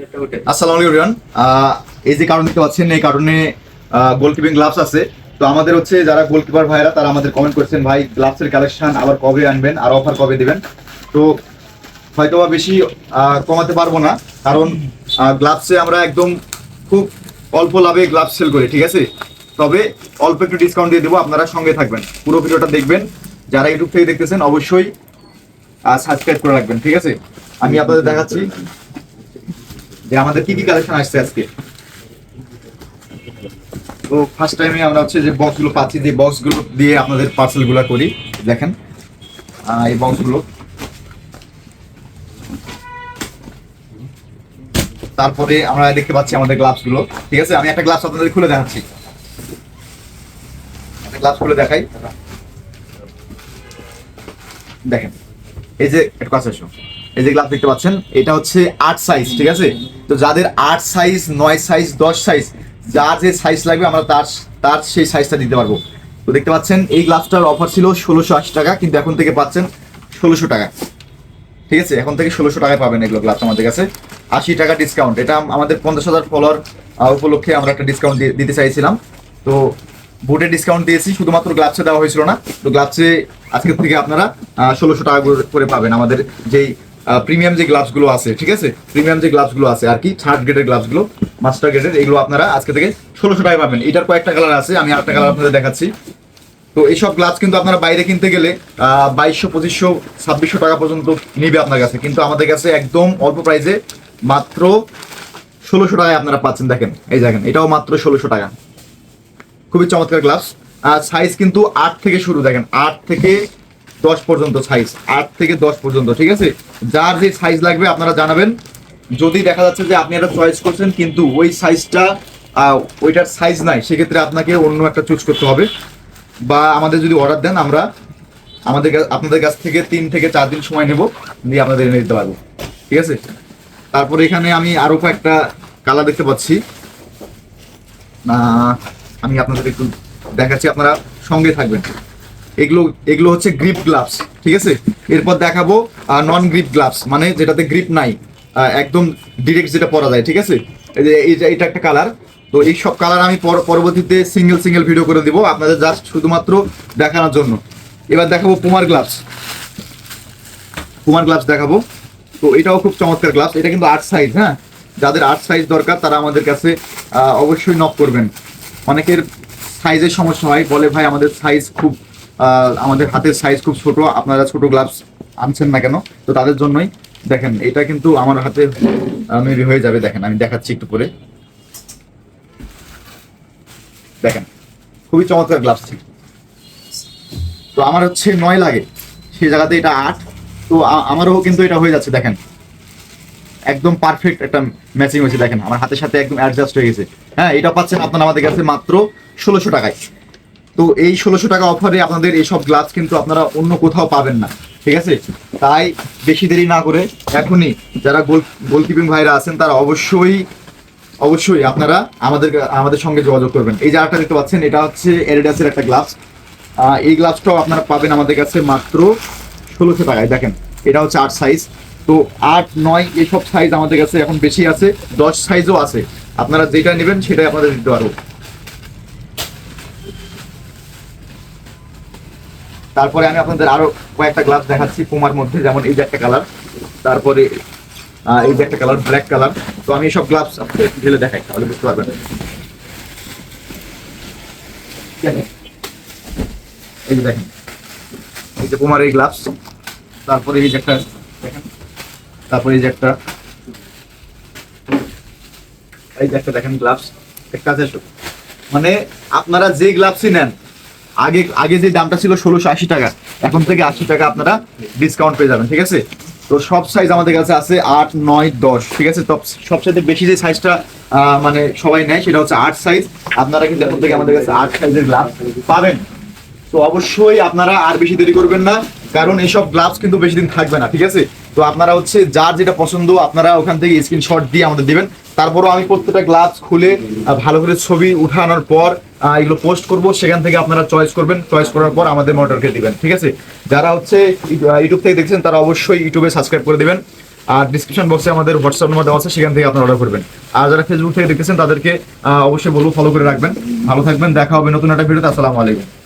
আসসালামু আলাইকুম এভরিওয়ান এই যে কারণ দেখতে এই কারণে গোলকিপিং গ্লাভস আছে। তো আমাদের হচ্ছে যারা গোলকিপার ভাইরা তারা আমাদের কমেন্ট করেছেন, ভাই গ্লাভসের কালেকশন আবার কবে আনবেন আর অফার কবে দিবেন? তো হয়তো বা বেশি কমাতে পারব না, কারণ গ্লাভসে আমরা একদম খুব অল্প লাভে গ্লাভস সেল করি, ঠিক আছে? তবে অল্প একটু ডিসকাউন্ট দিয়ে দেবো, আপনারা সঙ্গে থাকবেন। পুরো ভিডিওটা দেখবেন। যারা ইউটিউব থেকে দেখতেছেন, অবশ্যই সাবস্ক্রাইব করে রাখবেন, ঠিক আছে? আমি আপনাদের দেখাচ্ছি। যে আমাদের কি কি কালেকশন আসছে আজকে? তো ফার্স্ট টাইমে আমরা হচ্ছে যে বক্সগুলো পাচ্ছি, যে বক্সগুলো দিয়ে আপনাদের পার্সেলগুলা করি, দেখেন। এই বক্সগুলো। তারপরে আমরা দেখতে পাচ্ছি আমাদের গ্লাভসগুলো। ঠিক আছে? আমি একটা গ্লাভস আপনাদের খুলে দেখাচ্ছি। গ্লাভস খুলে দেখাই। দেখেন। এই যে, একটু কাছে এই যে গ্লাস দেখতে পাচ্ছেন, এটা হচ্ছে আট সাইজ ঠিক আছে? তো যাদের আট সাইজ নয় সাইজ দশ সাইজ যার যে সাইজ লাগবে আমরা তার তার সেই সাইজটা দিতে পারব। তো দেখতে পাচ্ছেন, এই গ্লাসটার অফার ছিল ষোলোশো আশি টাকা, কিন্তু এখন থেকে পাচ্ছেন ষোলোশো টাকা। ঠিক আছে? এখন থেকে ষোলোশো টাকায় পাবেন এগুলো গ্লাস আমাদের কাছে। আশি টাকা ডিসকাউন্ট এটা আমাদের পঞ্চাশ হাজার ফলোয়ার উপলক্ষে আমরা একটা ডিসকাউন্ট দিতে চাইছিলাম। তো বোর্ডে ডিসকাউন্ট দিয়েছি, শুধুমাত্র গ্লাভসে দেওয়া হয়েছিল না। তো গ্লাভসে আজকের থেকে আপনারা ষোলোশো টাকা করে পাবেন আমাদের যেই প্রিমিয়াম যে গ্লাভসগুলো আছে, ঠিক আছে? প্রিমিয়াম যে গ্লাভসগুলো আছে, আর কি? থার্ড গ্রেডের গ্লাভসগুলো মাস্টার গ্রেডের এগুলো আপনারা আজকে থেকে ষোলোশো টাকায় পাবেন। এটার কয়েকটা কালার আছে, আমি আরেকটা কালার আপনাদের দেখাচ্ছি। তো এইসব গ্লাভস কিন্তু আপনারা বাইরে কিনতে গেলে বাইশশো, পঁচিশশো, ছাব্বিশশো টাকা পর্যন্ত নিবে আপনার কাছে। কিন্তু আমাদের কাছে একদম অল্প প্রাইসে মাত্র ষোলোশো টাকায় আপনারা পাচ্ছেন। দেখেন, এই দেখেন, এটাও মাত্র ষোলোশো টাকা। খুবই চমৎকার গ্লাভস আর সাইজ কিন্তু আট থেকে শুরু, দেখেন, আট থেকে দশ পর্যন্ত সাইজ আট থেকে দশ পর্যন্ত, ঠিক আছে? যার যে সাইজ লাগবে আপনারা জানাবেন। যদি দেখা যাচ্ছে যে আপনি একটা চয়েস করছেন, কিন্তু ওই সাইজটা ওইটার সাইজ নাই, সেক্ষেত্রে আপনাকে অন্য একটা চুজ করতে হবে। বা আমাদের যদি অর্ডার দেন, আমরা আমাদের আপনাদের কাছ থেকে তিন থেকে চার দিন সময় নেব দিয়ে আপনাদের এনে দিতে পারব। ঠিক আছে? তারপরে এখানে আমি আরও কয়েকটা কালার দেখতে পাচ্ছি। আমি আপনাদের একটু দেখাচ্ছি, আপনারা সঙ্গে থাকবেন। এগুলো এগুলো হচ্ছে গ্রিপ গ্লাভস ঠিক আছে? এরপর দেখাবো নন গ্রিপ গ্লাভস মানে যেটাতে গ্রিপ নাই একদম ডিরেক্ট যেটা পরা যায়, ঠিক আছে? এটা একটা কালার তো এই সব কালার আমি পরবর্তীতে সিঙ্গেল সিঙ্গেল ভিডিও করে দিব আপনাদের জাস্ট শুধুমাত্র দেখানোর জন্য। এবার দেখাবো পুমার গ্লাভস পুমার গ্লাভস দেখাবো। তো এটাও খুব চমৎকার গ্লাভস এটা কিন্তু আর্ট সাইজ হ্যাঁ? যাদের আর্ট সাইজ দরকার, তারা আমাদের কাছে অবশ্যই নক করবেন। অনেকের সাইজের সমস্যা হয়, বলে ভাই আমাদের সাইজ খুব আমাদের হাতের সাইজ খুব ছোট, আপনারা ছোট গ্লাভস আনছেন না কেন? তো তাদের জন্যই দেখেন, এটা কিন্তু আমার হাতে মেবি হয়ে যাবে, দেখেন, আমি দেখাচ্ছি একটু পরে। দেখেন, খুবই চমৎকার গ্লাভস ছিল। তো আমার হচ্ছে নয় লাগে সেই জায়গাতে এটা আট। তো আমারও কিন্তু এটা হয়ে যাচ্ছে, দেখেন। একদম পারফেক্ট একটা ম্যাচিং হয়েছে, দেখেন। আমার হাতের সাথে একদম অ্যাডজাস্ট হয়ে গেছে। হ্যাঁ এটা পাচ্ছেন আপনারা আমাদের কাছে মাত্র ষোলোশো টাকায়। তো এই ষোলোশো টাকা অফারে আপনাদের এইসব গ্লাভস কিন্তু আপনারা অন্য কোথাও পাবেন না, ঠিক আছে? তাই বেশি দেরি না করে এখনই যারা গোল গোলকিপিং ভাইরা আছেন, তারা অবশ্যই অবশ্যই আপনারা আমাদের আমাদের সঙ্গে যোগাযোগ করবেন। এই যে দেখতে পাচ্ছেন, এটা হচ্ছে এরিডাসের একটা গ্লাভস এই গ্লাভসটাও আপনারা পাবেন আমাদের কাছে মাত্র ষোলোশো টাকায়। দেখেন, এটা হচ্ছে আট সাইজ তো আট, নয়, এসব সাইজ আমাদের কাছে এখন বেশি আছে, দশ সাইজও আছে। আপনারা যেটা নেবেন সেটাই আপনাদের দিতে পারব। তারপরে আমি আপনাদের আরও কয়েকটা গ্লাভস দেখাচ্ছি পুমার মধ্যে, যেমন এই যে একটা কালার তারপরে এই যে একটা কালার ব্ল্যাক কালার তো আমি সব গ্লাভস আপনাদের ঢেলে দেখাই, তাহলে বুঝতে পারবেন। এই যে দেখেন, এই যে পুমার এই গ্লাভস তারপরে এই যে একটা, দেখেন, তারপরে এই যে একটা, এই যে একটা দেখেন গ্লাভস একটা আছে মানে আপনারা যে গ্লাভসই নেন আগে আগে যে দামটা ছিল ষোলোশো আশি টাকা, এখন থেকে আশি টাকা আপনারা ডিসকাউন্ট পেয়ে যাবেন, ঠিক আছে? তো সব সাইজ আমাদের কাছে আছে আট, নয়, দশ, ঠিক আছে? তো সবচেয়ে বেশি যে সাইজটা মানে সবাই নেয়, সেটা হচ্ছে আট সাইজ আপনারা কিন্তু এখন থেকে আমাদের কাছে আট সাইজের গ্লাভ পাবেন। তো অবশ্যই আপনারা আর বেশি দেরি করবেন না, কারণ এইসব গ্লাভস কিন্তু বেশি দিন থাকবে না, ঠিক আছে? তো আপনারা হচ্ছে যার যেটা পছন্দ, আপনারা ওখান থেকে স্ক্রিনশট দিয়ে আমাদের দিবেন। তারপরও আমি প্রত্যেকটা গ্লাভস খুলে ভালো করে ছবি উঠানোর পর এগুলো পোস্ট করব, সেখান থেকে আপনারা চয়েস করবেন চয়েস করার পর আমাদের মর্ডারকে দিবেন, ঠিক আছে? যারা হচ্ছে ইউ- ইউটিউব থেকে দেখছেন, তারা অবশ্যই ইউটিউবে সাবস্ক্রাইব করে দেবেন। আর ডিসক্রিপশন বক্সে আমাদের হোয়াটসঅ্যাপ নাম্বার দেওয়া আছে, সেখান থেকে আপনারা অর্ডার করবেন। আর যারা ফেসবুক থেকে দেখতেছেন, তাদেরকে অবশ্যই বলব ফলো করে রাখবেন। ভালো থাকবেন, দেখা হবে নতুন একটা ভিডিওতে, আসসালামু আলাইকুম।